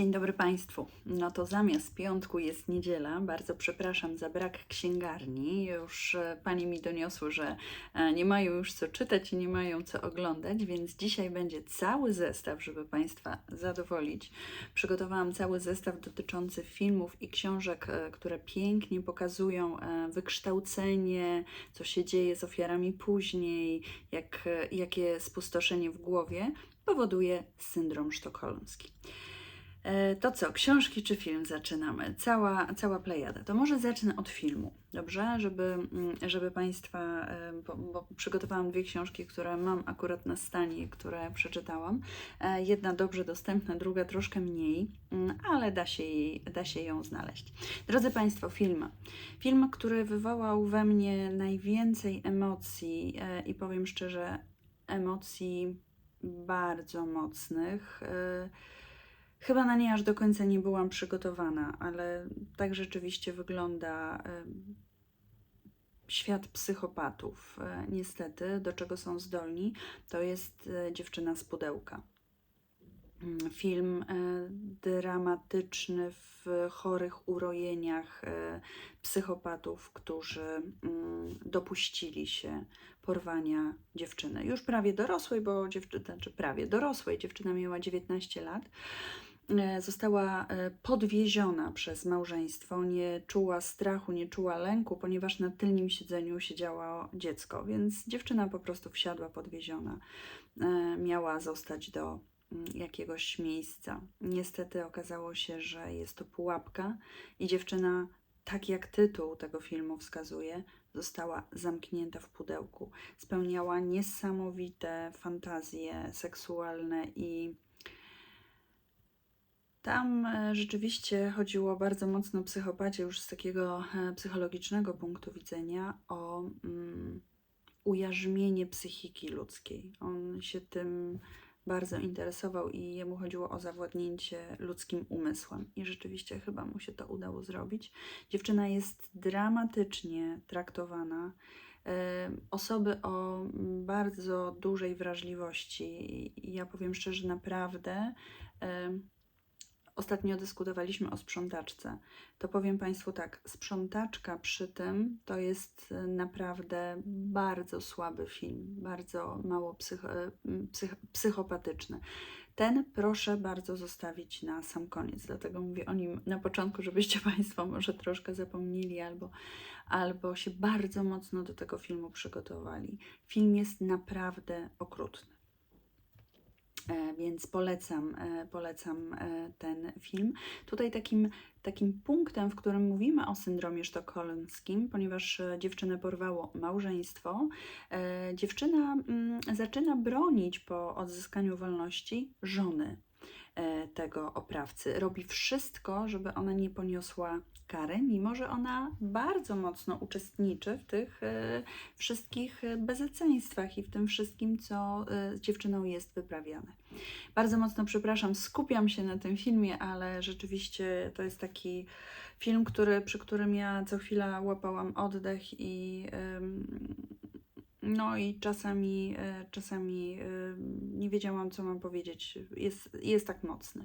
Dzień dobry Państwu. No to zamiast piątku jest niedziela. Bardzo przepraszam za brak księgarni. Już e, Pani mi doniosły, że e, nie mają już co czytać i nie mają co oglądać, więc dzisiaj będzie cały zestaw, żeby Państwa zadowolić. Przygotowałam cały zestaw dotyczący filmów i książek, e, które pięknie pokazują wykształcenie, co się dzieje z ofiarami później, jak, jakie spustoszenie w głowie powoduje syndrom sztokholmski. E, To co, książki czy film zaczynamy? Cała, cała plejada. To może zacznę od filmu, dobrze? Żeby, mm, żeby Państwa, e, bo, bo przygotowałam dwie książki, które mam akurat na stanie, które przeczytałam. E, Jedna dobrze dostępna, druga troszkę mniej, mm, ale da się, jej, da się ją znaleźć. Drodzy Państwo, film. Film, który wywołał we mnie najwięcej emocji i powiem szczerze, emocji bardzo mocnych. Chyba na nie aż do końca nie byłam przygotowana, ale tak rzeczywiście wygląda świat psychopatów. E, Niestety, do czego są zdolni, to jest e, dziewczyna z pudełka. Mm, Film e, dramatyczny w chorych urojeniach psychopatów, którzy mm, dopuścili się porwania dziewczyny. Już prawie dorosłej, bo dziewczyna, znaczy prawie dorosłej, dziewczyna miała 19 lat. E, Została e, podwieziona przez małżeństwo, nie czuła strachu, nie czuła lęku, ponieważ na tylnym siedzeniu siedziało dziecko, więc dziewczyna po prostu wsiadła podwieziona. E, Miała zostać do mm, jakiegoś miejsca. Niestety okazało się, że jest to pułapka i dziewczyna, tak jak tytuł tego filmu wskazuje, została zamknięta w pudełku. Spełniała niesamowite fantazje seksualne i tam e, rzeczywiście chodziło bardzo mocno o psychopacie, już z takiego e, psychologicznego punktu widzenia, o mm, ujarzmienie psychiki ludzkiej. On się tym bardzo interesował i jemu chodziło o zawładnięcie ludzkim umysłem. I rzeczywiście chyba mu się to udało zrobić. Dziewczyna jest dramatycznie traktowana. E, Osoby o bardzo dużej wrażliwości, ja powiem szczerze, naprawdę. Ostatnio dyskutowaliśmy o sprzątaczce. To powiem Państwu tak, sprzątaczka przy tym to jest e, naprawdę bardzo słaby film, bardzo mało e, psych, psychopatyczny. Ten proszę bardzo zostawić na sam koniec, dlatego mówię o nim na początku, żebyście Państwo może troszkę zapomnieli albo, albo się bardzo mocno do tego filmu przygotowali. Film jest naprawdę okrutny. E, Więc polecam, e, polecam e, ten film. Tutaj takim, takim punktem, w którym mówimy o syndromie sztokholmskim, ponieważ dziewczynę porwało małżeństwo, dziewczyna mm, zaczyna bronić po odzyskaniu wolności żony tego oprawcy. Robi wszystko, żeby ona nie poniosła kary, mimo że ona bardzo mocno uczestniczy w tych e, wszystkich e, bezeceństwach i w tym wszystkim, co e, z dziewczyną jest wyprawiane. Bardzo mocno przepraszam, skupiam się na tym filmie, ale rzeczywiście to jest taki film, który, przy którym ja co chwila łapałam oddech i no i czasami, e, czasami e, nie wiedziałam, co mam powiedzieć. Jest, jest tak mocny.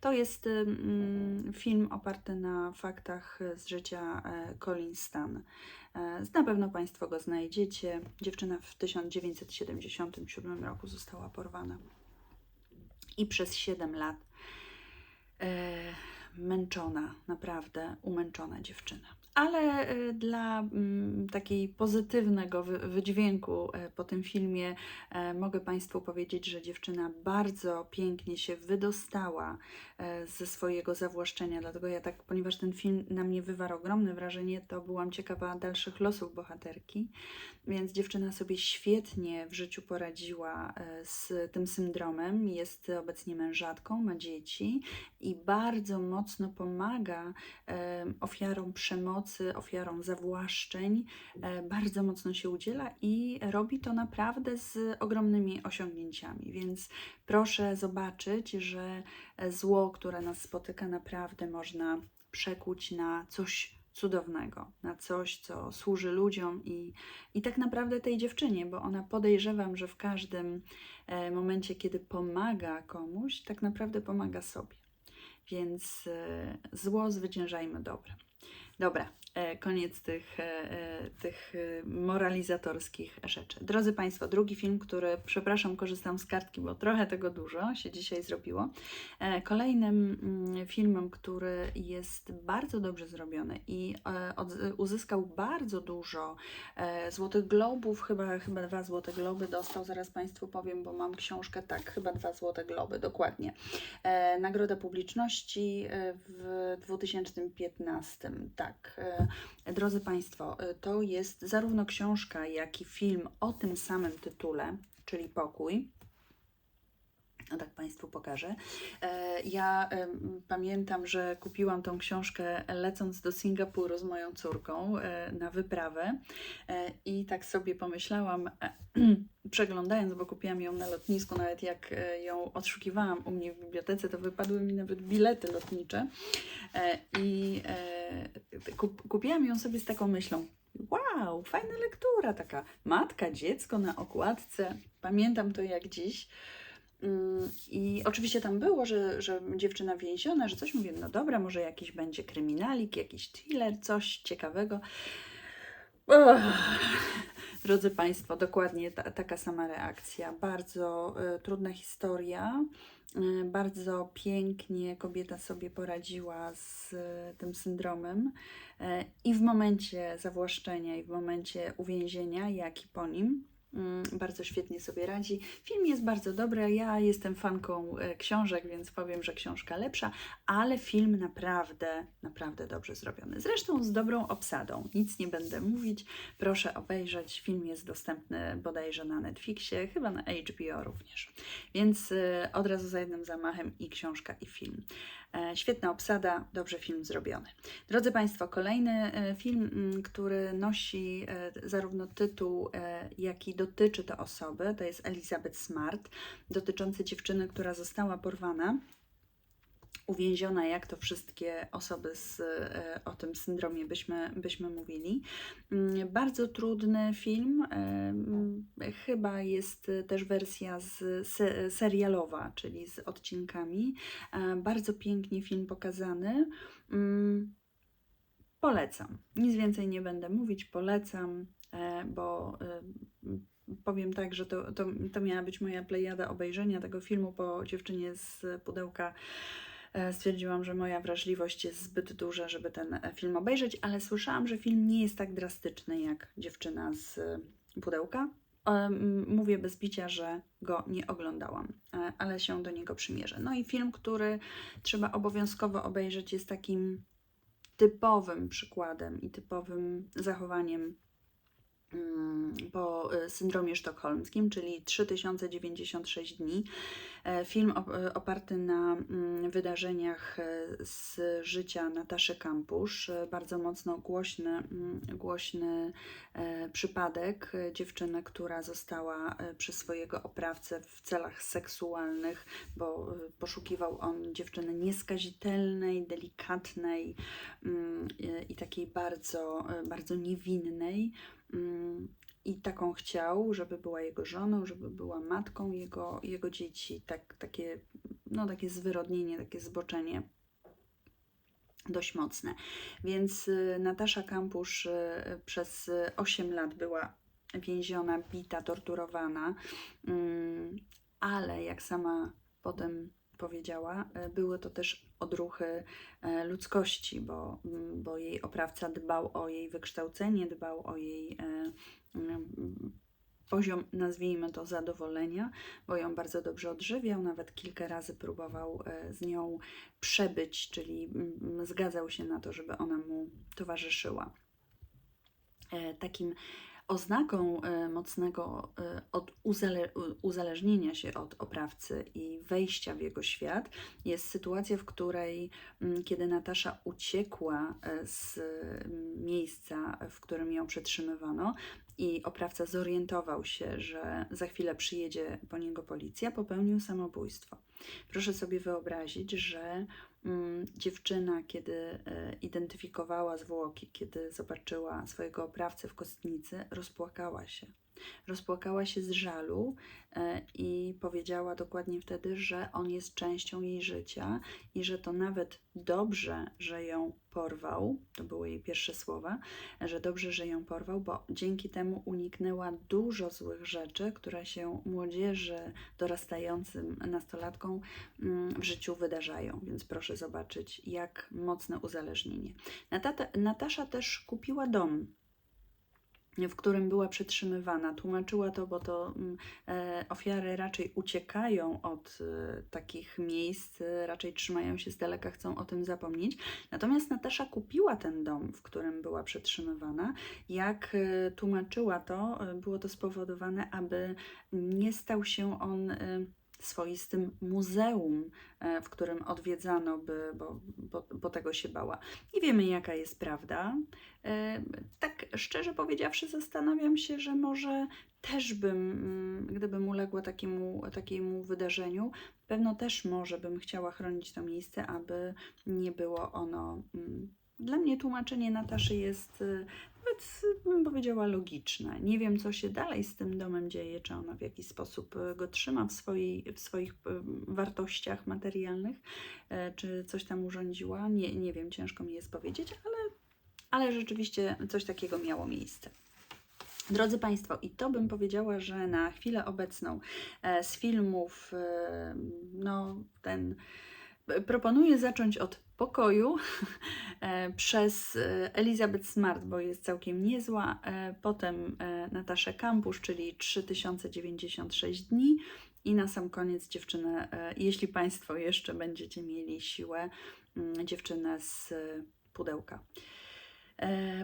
To jest mm, film oparty na faktach z życia e, Colin Stan. E, Na pewno Państwo go znajdziecie. Dziewczyna w 1977 roku została porwana i przez 7 lat e, męczona, naprawdę umęczona dziewczyna. Ale e, dla mm, takiej pozytywnego wy- wydźwięku e, po tym filmie e, mogę Państwu powiedzieć, że dziewczyna bardzo pięknie się wydostała ze swojego zawłaszczenia. Dlatego ja tak, ponieważ ten film na mnie wywarł ogromne wrażenie, to byłam ciekawa dalszych losów bohaterki. Więc dziewczyna sobie świetnie w życiu poradziła z tym syndromem. Jest obecnie mężatką, ma dzieci i bardzo mocno pomaga ofiarom przemocy, ofiarom zawłaszczeń. E, Bardzo mocno się udziela i robi to naprawdę z ogromnymi osiągnięciami. Więc proszę zobaczyć, że e, zło, które nas spotyka, naprawdę można przekuć na coś cudownego, na coś, co służy ludziom i, i tak naprawdę tej dziewczynie, bo ona podejrzewam, że w każdym e, momencie, kiedy pomaga komuś, tak naprawdę pomaga sobie. Więc zło zwyciężajmy dobre. Dobra, e, koniec tych, e, e, tych moralizatorskich rzeczy. Drodzy Państwo, drugi film, który, przepraszam, korzystam z kartki, bo trochę tego dużo się dzisiaj zrobiło. Kolejnym mm, filmem, który jest bardzo dobrze zrobiony i uzyskał bardzo dużo Złotych Globów, chyba, chyba dwa Złote Globy dostał, zaraz Państwu powiem, bo mam książkę, tak, chyba dwa Złote Globy, dokładnie. Nagroda Publiczności w 2015, tak. E, Drodzy Państwo, e, to jest zarówno książka, jak i film o tym samym tytule, czyli Pokój. No tak Państwu pokażę. E, Ja pamiętam, że kupiłam tą książkę lecąc do Singapuru z moją córką na wyprawę i tak sobie pomyślałam, przeglądając, bo kupiłam ją na lotnisku, nawet jak ją odszukiwałam u mnie w bibliotece, to wypadły mi nawet bilety lotnicze i kupiłam ją sobie z taką myślą, wow, fajna lektura, taka matka, dziecko na okładce, pamiętam to jak dziś. Mm, I oczywiście tam było, że, że dziewczyna więziona, że coś mówię, no dobra, może jakiś będzie kryminalik, jakiś thriller, coś ciekawego. Ugh. Drodzy Państwo, dokładnie ta, taka sama reakcja. Bardzo y, trudna historia. y, Bardzo pięknie kobieta sobie poradziła z y, tym syndromem i w momencie zawłaszczenia, i w momencie uwięzienia, jak i po nim. Mm, Bardzo świetnie sobie radzi. Film jest bardzo dobry. Ja jestem fanką e, książek, więc powiem, że książka lepsza, ale film naprawdę, naprawdę dobrze zrobiony. Zresztą z dobrą obsadą. Nic nie będę mówić. Proszę obejrzeć. Film jest dostępny bodajże na Netflixie, chyba na HBO również. Więc e, od razu za jednym zamachem i książka, i film. E, Świetna obsada, dobrze film zrobiony. Drodzy Państwo, kolejny e, film, mm, który nosi e, zarówno tytuł, jak i dotyczy to osoby, to jest Elizabeth Smart, dotyczący dziewczyny, która została porwana uwięziona, jak to wszystkie osoby z, e, o tym syndromie byśmy, byśmy mówili. Mm, Bardzo trudny film. e, mm, Chyba jest też wersja z, se, serialowa, czyli z odcinkami. E, Bardzo pięknie film pokazany. Mm, Polecam. Nic więcej nie będę mówić. Polecam, bo powiem tak, że to, to, to miała być moja plejada obejrzenia tego filmu po dziewczynie z pudełka. E, Stwierdziłam, że moja wrażliwość jest zbyt duża, żeby ten e, film obejrzeć, ale słyszałam, że film nie jest tak drastyczny jak dziewczyna z e, pudełka. Mówię bez bicia, że go nie oglądałam, ale się do niego przymierzę. No i film, który trzeba obowiązkowo obejrzeć, jest takim typowym przykładem i typowym zachowaniem po e, syndromie sztokholmskim, czyli 3096 dni. E, Film e, oparty na mm, wydarzeniach e, z życia Nataszy Kampusz. Bardzo mocno głośny, mm, głośny przypadek dziewczyny, która została przez swojego oprawcę w celach seksualnych, bo poszukiwał on dziewczyny nieskazitelnej, delikatnej mm, i takiej bardzo, bardzo niewinnej. Mm, I taką chciał, żeby była jego żoną, żeby była matką jego, jego dzieci. Tak, takie, no, takie zwyrodnienie, takie zboczenie dość mocne. Więc y, Natasza Kampusz y, przez 8 lat była więziona, bita, torturowana, mm, ale jak sama potem powiedziała, y, były to też odruchy e, ludzkości, bo, mm, bo jej oprawca dbał o jej wykształcenie, dbał o jej e, mm, poziom, nazwijmy to, zadowolenia, bo ją bardzo dobrze odżywiał, nawet kilka razy próbował e, z nią przebyć, czyli mm, zgadzał się na to, żeby ona mu towarzyszyła. E, Takim oznaką e, mocnego e, od uzale, uzależnienia się od oprawcy i wejścia w jego świat jest sytuacja, w której, mm, kiedy Natasza uciekła e, z mm, miejsca, w którym ją przetrzymywano, i oprawca zorientował się, że za chwilę przyjedzie po niego policja, popełnił samobójstwo. Proszę sobie wyobrazić, że dziewczyna, kiedy e, identyfikowała zwłoki, kiedy zobaczyła swojego oprawcę w kostnicy, rozpłakała się. Rozpłakała się z żalu e, i powiedziała dokładnie wtedy, że on jest częścią jej życia i że to nawet dobrze, że ją porwał. To były jej pierwsze słowa, że dobrze, że ją porwał, bo dzięki temu uniknęła dużo złych rzeczy, które się młodzieży dorastającym nastolatkom mm, w życiu wydarzają. Więc proszę zobaczyć, jak mocne uzależnienie. Natasza też kupiła dom w którym była przetrzymywana. Tłumaczyła to, bo to mm, e, ofiary raczej uciekają od e, takich miejsc, e, raczej trzymają się z daleka, chcą o tym zapomnieć. Natomiast Natasza kupiła ten dom, w którym była przetrzymywana. Jak tłumaczyła to, było to spowodowane, aby nie stał się on. Swoistym muzeum, e, w którym odwiedzano by, bo, bo, bo tego się bała. Nie wiemy, jaka jest prawda. E, Tak szczerze powiedziawszy, zastanawiam się, że może też bym, mm, gdybym uległa takiemu, takiemu wydarzeniu, pewno też może bym chciała chronić to miejsce, aby nie było ono. Dla mnie tłumaczenie Nataszy jest y, nawet, bym powiedziała, logiczne. Nie wiem, co się dalej z tym domem dzieje, czy ona w jakiś sposób y, go trzyma w, swojej, w swoich y, wartościach materialnych, czy coś tam urządziła. Nie, nie wiem, ciężko mi jest powiedzieć, ale ale rzeczywiście coś takiego miało miejsce. Drodzy Państwo, i to bym powiedziała, że na chwilę obecną e, z filmów, no ten, proponuję zacząć od pokoju e, przez e, Elizabeth Smart, bo jest całkiem niezła, e, potem Nataszę Kampusz, czyli 3096 dni i na sam koniec dziewczynę, jeśli Państwo jeszcze będziecie mieli siłę, mm, dziewczynę z pudełka.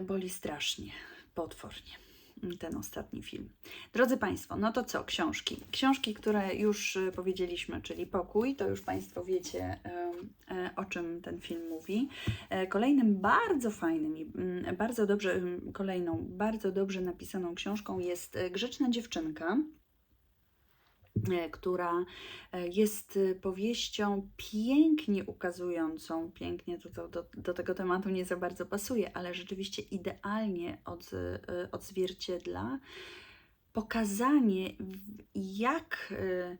Boli strasznie, potwornie ten ostatni film. Drodzy Państwo, no to co, książki? Książki, które już e, powiedzieliśmy, czyli Pokój, to już Państwo wiecie, e, o czym ten film mówi. E, Kolejnym bardzo fajnym i mm, bardzo dobrze, kolejną bardzo dobrze napisaną książką jest Grzeczna dziewczynka która e, jest e, powieścią pięknie ukazującą, pięknie to, to do, do tego tematu nie za bardzo pasuje, ale rzeczywiście idealnie od, e, odzwierciedla pokazanie, jak e,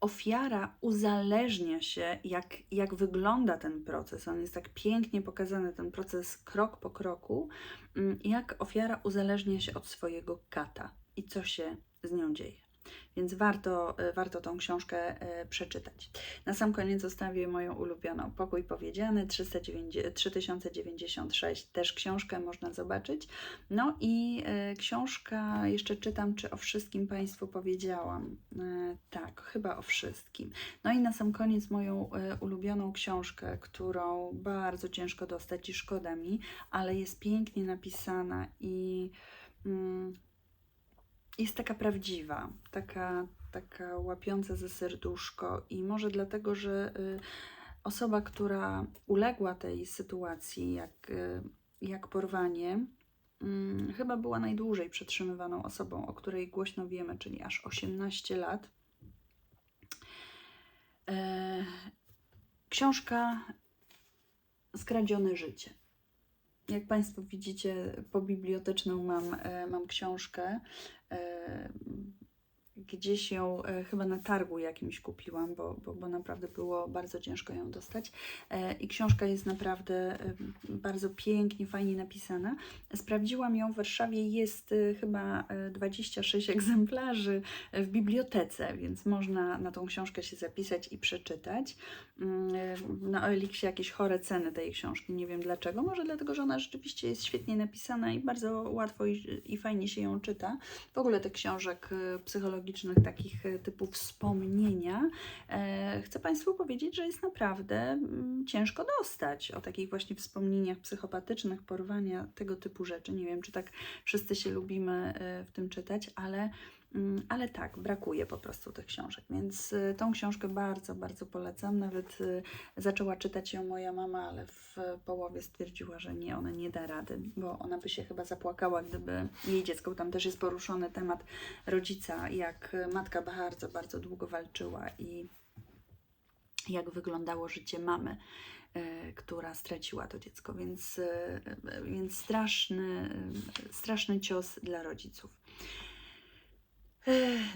ofiara uzależnia się, jak, jak wygląda ten proces. On jest tak pięknie pokazany, ten proces krok po kroku, mm, jak ofiara uzależnia się od swojego kata i co się z nią dzieje. Więc warto, e, warto tą książkę e, przeczytać. Na sam koniec zostawię moją ulubioną Pokój Powiedziany 390 3096. Też książkę można zobaczyć. No i e, książka, jeszcze czytam, czy o wszystkim Państwu powiedziałam. Tak, chyba o wszystkim. No i na sam koniec moją ulubioną książkę, którą bardzo ciężko dostać i szkoda mi, ale jest pięknie napisana i mm, jest taka prawdziwa, taka, taka łapiąca za serduszko i może dlatego, że y, osoba, która uległa tej sytuacji, jak, y, jak porwanie, mm, chyba była najdłużej przetrzymywaną osobą, o której głośno wiemy, czyli aż 18 lat. E, książka Skradzione życie. Jak Państwo widzicie, po biblioteczną mam, e, mam książkę. e, Gdzieś ją e, chyba na targu jakimś kupiłam, bo, bo, bo naprawdę było bardzo ciężko ją dostać. I książka jest naprawdę bardzo pięknie, fajnie napisana. Sprawdziłam ją w Warszawie, jest chyba e, 26 egzemplarzy w bibliotece, więc można na tą książkę się zapisać i przeczytać. Mm, Na Oeliksie jakieś chore ceny tej książki, nie wiem dlaczego. Może dlatego, że ona rzeczywiście jest świetnie napisana i bardzo łatwo i, i fajnie się ją czyta. W ogóle tych książek e, psychologicznych, takich e, typu wspomnienia, e, chcę Państwu powiedzieć, że jest naprawdę mm, ciężko dostać o takich właśnie wspomnieniach psychopatycznych, porwania, tego typu rzeczy. Nie wiem, czy tak wszyscy się lubimy e, w tym czytać, ale Ale tak, brakuje po prostu tych książek, więc y, tą książkę bardzo, bardzo polecam. Nawet y, zaczęła czytać ją moja mama, ale w połowie stwierdziła, że nie, ona nie da rady, bo ona by się chyba zapłakała, gdyby jej dziecko, tam też jest poruszony temat rodzica, jak matka bardzo, bardzo długo walczyła i jak wyglądało życie mamy, y, która straciła to dziecko, więc, więc straszny, straszny cios dla rodziców.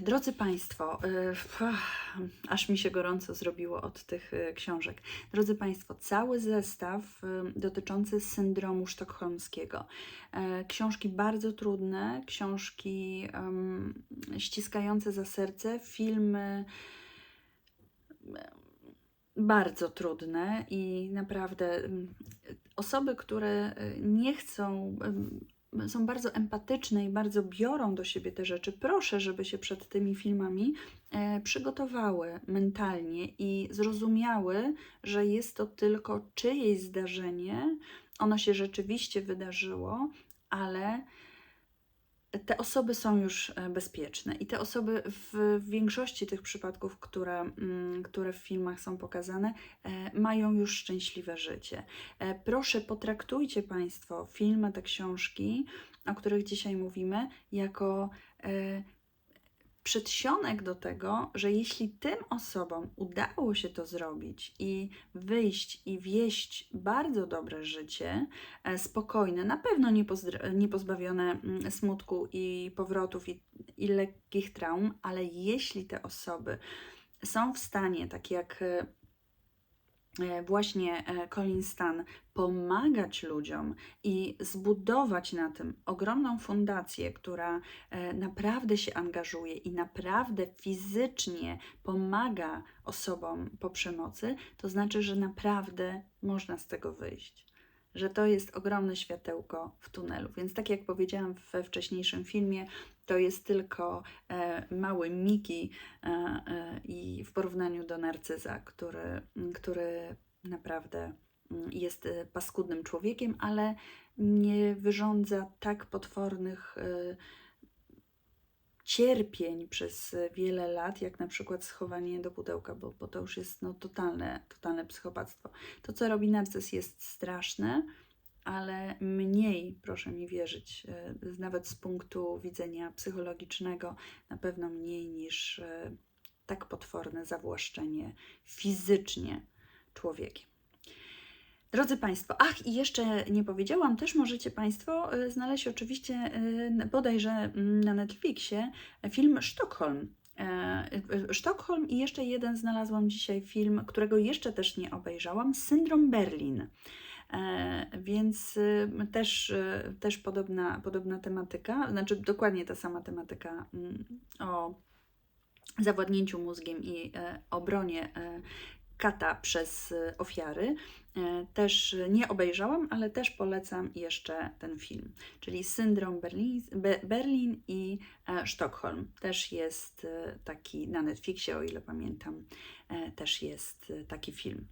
Drodzy Państwo, aż mi się gorąco zrobiło od tych e, książek. Drodzy Państwo, cały zestaw e, dotyczący syndromu sztokholmskiego. E, Książki bardzo trudne, książki ściskające za serce, filmy bardzo trudne i naprawdę osoby, które e, nie chcą są bardzo empatyczne i bardzo biorą do siebie te rzeczy, proszę, żeby się przed tymi filmami e, przygotowały mentalnie i zrozumiały, że jest to tylko czyjeś zdarzenie, ono się rzeczywiście wydarzyło, ale te osoby są już e, bezpieczne i te osoby w większości tych przypadków, które, mm, które w filmach są pokazane, e, mają już szczęśliwe życie. E, Proszę, potraktujcie Państwo filmy, te książki, o których dzisiaj mówimy, jako przedsionek do tego, że jeśli tym osobom udało się to zrobić i wyjść i wieść bardzo dobre życie, e, spokojne, na pewno nie, pozdra- nie pozbawione mm, smutku i powrotów i, i lekkich traum, ale jeśli te osoby są w stanie, tak jak e, właśnie e, Colin Stan, pomagać ludziom i zbudować na tym ogromną fundację, która e, naprawdę się angażuje i naprawdę fizycznie pomaga osobom po przemocy, to znaczy, że naprawdę można z tego wyjść. Że to jest ogromne światełko w tunelu. Więc, tak jak powiedziałam we wcześniejszym filmie, to jest tylko e, mały Miki e, e, i w porównaniu do narcyza, który, który naprawdę mm, jest paskudnym człowiekiem, ale nie wyrządza tak potwornych cierpień przez wiele lat, jak na przykład schowanie do pudełka, bo, bo to już jest no, totalne, totalne psychopatstwo. To, co robi narcyz, jest straszne, ale mniej, proszę mi wierzyć, e, nawet z punktu widzenia psychologicznego, na pewno mniej niż e, tak potworne zawłaszczenie fizycznie człowiekiem. Drodzy Państwo, ach i jeszcze nie powiedziałam, też możecie Państwo y, znaleźć oczywiście bodajże na Netflixie film Sztokholm. E, Sztokholm i jeszcze jeden znalazłam dzisiaj film, którego jeszcze też nie obejrzałam, Syndrom Berlin. E, Więc y, też, y, też podobna, podobna tematyka, znaczy dokładnie ta sama tematyka mm, o zawładnięciu mózgiem i e, obronie e, kata przez e, ofiary. Też nie obejrzałam, ale też polecam jeszcze ten film, czyli Syndrom Berlin, Be, Berlin i Sztokholm. Też jest taki na Netflixie, o ile pamiętam, też jest taki film.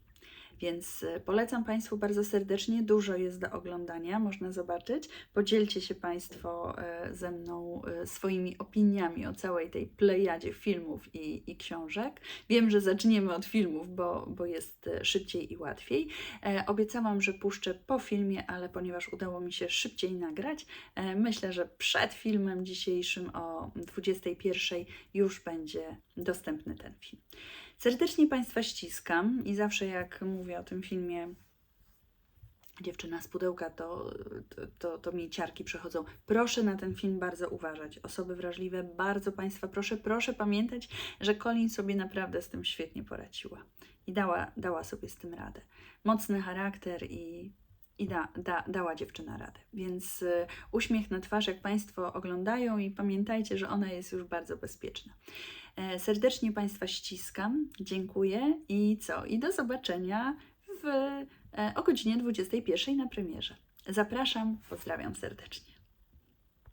Więc e, polecam Państwu bardzo serdecznie. Dużo jest do oglądania, można zobaczyć. Podzielcie się Państwo e, ze mną e, swoimi opiniami o całej tej plejadzie filmów i, i książek. Wiem, że zaczniemy od filmów, bo, bo jest szybciej i łatwiej. Obiecałam, że puszczę po filmie, ale ponieważ udało mi się szybciej nagrać, myślę, że przed filmem dzisiejszym o 21 już będzie dostępny ten film. Serdecznie Państwa ściskam i zawsze jak mówię o tym filmie Dziewczyna z pudełka, to, to, to, to mi ciarki przechodzą. Proszę na ten film bardzo uważać. Osoby wrażliwe, bardzo Państwa proszę, proszę pamiętać, że Colin sobie naprawdę z tym świetnie poradziła i dała, dała sobie z tym radę. Mocny charakter i, i da, da, dała dziewczyna radę. Więc y, uśmiech na twarz, jak Państwo oglądają, i pamiętajcie, że ona jest już bardzo bezpieczna. E, serdecznie Państwa ściskam, dziękuję i co? I do zobaczenia w, e, o godzinie 21 na premierze. Zapraszam, pozdrawiam serdecznie.